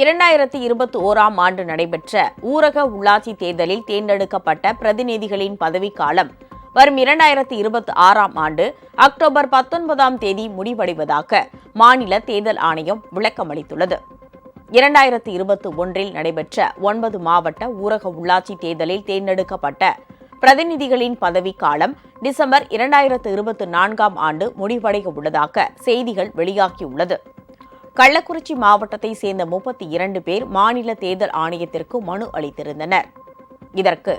இரண்டாயிரத்தி இருபத்தி ஓராம் ஆண்டு நடைபெற்ற ஊரக உள்ளாட்சி தேர்தலில் தேர்ந்தெடுக்கப்பட்ட பிரதிநிதிகளின் பதவிக்காலம் வரும் இரண்டாயிரத்தி இருபத்தி ஆறாம் ஆண்டு அக்டோபர் பத்தொன்பதாம் தேதி முடிவடைவதாக மாநில தேர்தல் ஆணையம் விளக்கமளித்துள்ளது. இரண்டாயிரத்தி இருபத்தி ஒன்றில் நடைபெற்ற ஒன்பது மாவட்ட ஊரக உள்ளாட்சி தேர்தலில் தேர்ந்தெடுக்கப்பட்ட பிரதிநிதிகளின் பதவிக்காலம் டிசம்பர் இரண்டாயிரத்து இருபத்தி நான்காம் ஆண்டு முடிவடைய உள்ளதாக செய்திகள் வெளியாகியுள்ளது. கள்ளக்குறிச்சி மாவட்டத்தை சேர்ந்த முப்பத்தி இரண்டு பேர் மாநில தேர்தல் ஆணையத்திற்கு மனு அளித்திருந்தனர். இதற்கு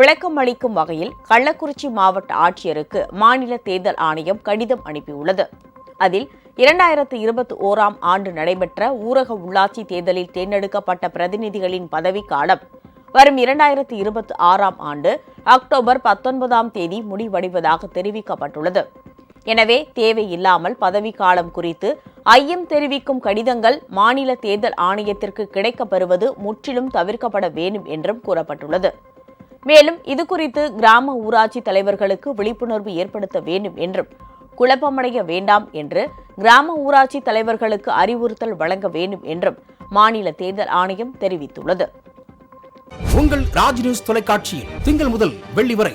விளக்கம் அளிக்கும் வகையில் கள்ளக்குறிச்சி மாவட்ட ஆட்சியருக்கு மாநில தேர்தல் ஆணையம் கடிதம் அனுப்பியுள்ளது. அதில் இரண்டாயிரத்து இருபத்தி ஓராம் ஆண்டு நடைபெற்ற ஊரக உள்ளாட்சி தேர்தலில் தேர்ந்தெடுக்கப்பட்ட பிரதிநிதிகளின் பதவிக்காலம் வரும் இரண்டாயிரத்து இருபத்தி ஆறாம் ஆண்டு அக்டோபர் பத்தொன்பதாம் தேதி முடிவடைவதாக தெரிவிக்கப்பட்டுள்ளது. எனவே தேவையில்லாமல் பதவிக்காலம் குறித்து ஐயம் தெரிவிக்கும் கடிதங்கள் மாநில தேர்தல் ஆணையத்திற்கு கிடைக்கப்பெறுவது முற்றிலும் தவிர்க்கப்பட வேண்டும் என்றும் கூறப்பட்டுள்ளது. மேலும் இதுகுறித்து கிராம ஊராட்சி தலைவர்களுக்கு விழிப்புணர்வு ஏற்படுத்த வேண்டும் என்றும் குழப்பமடைய வேண்டாம் என்று கிராம ஊராட்சி தலைவர்களுக்கு அறிவுறுத்தல் வழங்க வேண்டும் என்றும் மாநில தேர்தல் ஆணையம் தெரிவித்துள்ளது. உங்கள் ராஜ் நியூஸ் தொலைக்காட்சியில் திங்கள் முதல் வெள்ளி வரை